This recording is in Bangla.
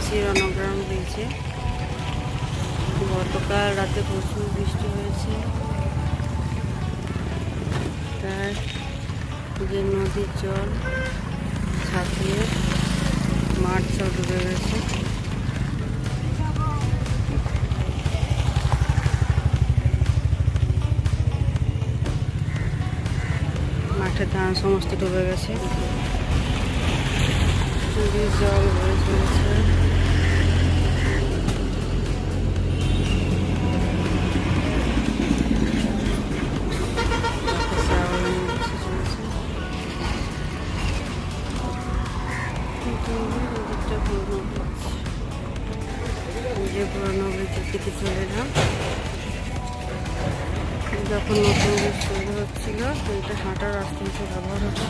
এসেছি রণগ্রাম বিচে গতকাল রাতে প্রচুর বৃষ্টি হয়েছে। তার যে নদীর জল ছাপিয়ে মাঠ সব ডুবে গেছে। মাঠের ধান সমস্ত ডুবে গেছে। নদীর জল বয়ে চলেছে। কিন্তু পুরোনো। যে পুরোনো ব্রিজের দিকে চলে যখন নতুন ব্রিজ তৈরি হচ্ছিল হাঁটার রাস্তা হিসেবে ব্যবহার হতো